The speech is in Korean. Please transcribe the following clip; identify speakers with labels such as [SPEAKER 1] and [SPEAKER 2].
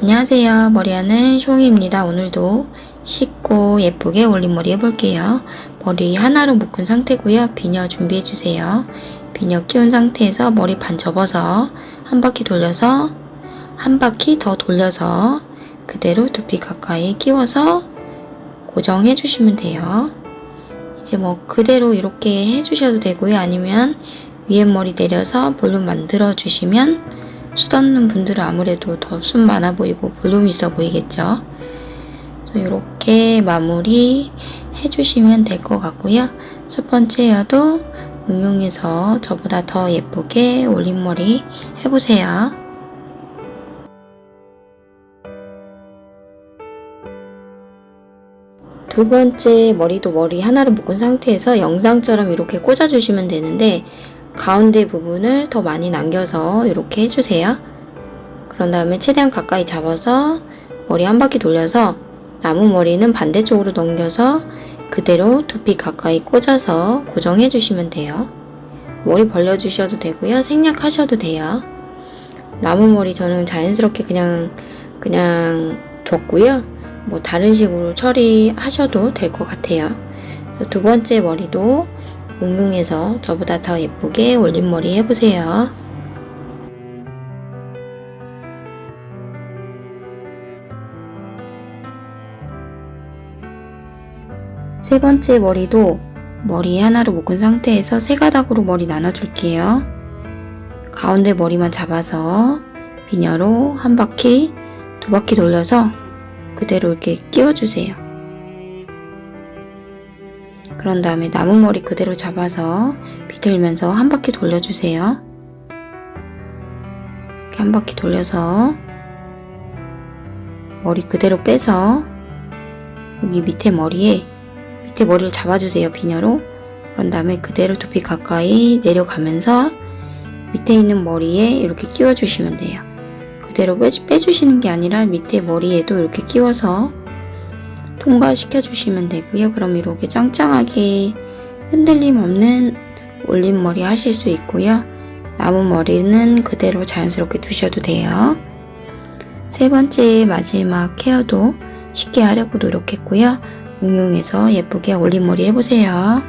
[SPEAKER 1] 안녕하세요. 머리하는 숑입니다. 오늘도 쉽고 예쁘게 올림머리 해볼게요. 머리 하나로 묶은 상태고요. 비녀 준비해주세요. 비녀 끼운 상태에서 머리 반 접어서 한 바퀴 돌려서 한 바퀴 더 돌려서 그대로 두피 가까이 끼워서 고정해주시면 돼요. 이제 뭐 그대로 이렇게 해주셔도 되고요. 아니면 위에 머리 내려서 볼륨 만들어 주시면 숱 없는 분들은 아무래도 더숱 많아 보이고 볼륨 있어 보이겠죠. 이렇게 마무리 해주시면 될 것 같고요. 첫 번째 헤어도 응용해서 저보다 더 예쁘게 올림머리 해보세요. 두 번째 머리도 머리 하나로 묶은 상태에서 영상처럼 이렇게 꽂아주시면 되는데 가운데 부분을 더 많이 남겨서 이렇게 해주세요. 그런 다음에 최대한 가까이 잡아서 머리 한 바퀴 돌려서 나무 머리는 반대쪽으로 넘겨서 그대로 두피 가까이 꽂아서 고정해 주시면 돼요. 머리 벌려주셔도 되고요. 생략하셔도 돼요. 나무 머리 저는 자연스럽게 그냥 그냥 뒀고요. 뭐 다른 식으로 처리하셔도 될 것 같아요. 두 번째 머리도 응용해서 저보다 더 예쁘게 올림머리 해보세요. 세 번째 머리도 머리 하나로 묶은 상태에서 세 가닥으로 머리 나눠줄게요. 가운데 머리만 잡아서 비녀로 한 바퀴, 두 바퀴 돌려서 그대로 이렇게 끼워주세요. 그런 다음에 남은 머리 그대로 잡아서 비틀면서 한 바퀴 돌려주세요. 이렇게 한 바퀴 돌려서 머리 그대로 빼서 여기 밑에 머리에 밑에 머리를 잡아주세요 비녀로 그런 다음에 그대로 두피 가까이 내려가면서 밑에 있는 머리에 이렇게 끼워주시면 돼요 그대로 빼- 빼주시는 게 아니라 밑에 머리에도 이렇게 끼워서 통과시켜 주시면 되고요. 그럼 이렇게 짱짱하게 흔들림 없는 올림머리 하실 수 있고요. 남은 머리는 그대로 자연스럽게 두셔도 돼요. 세 번째 마지막 케어도 쉽게 하려고 노력했고요. 응용해서 예쁘게 올림머리 해보세요.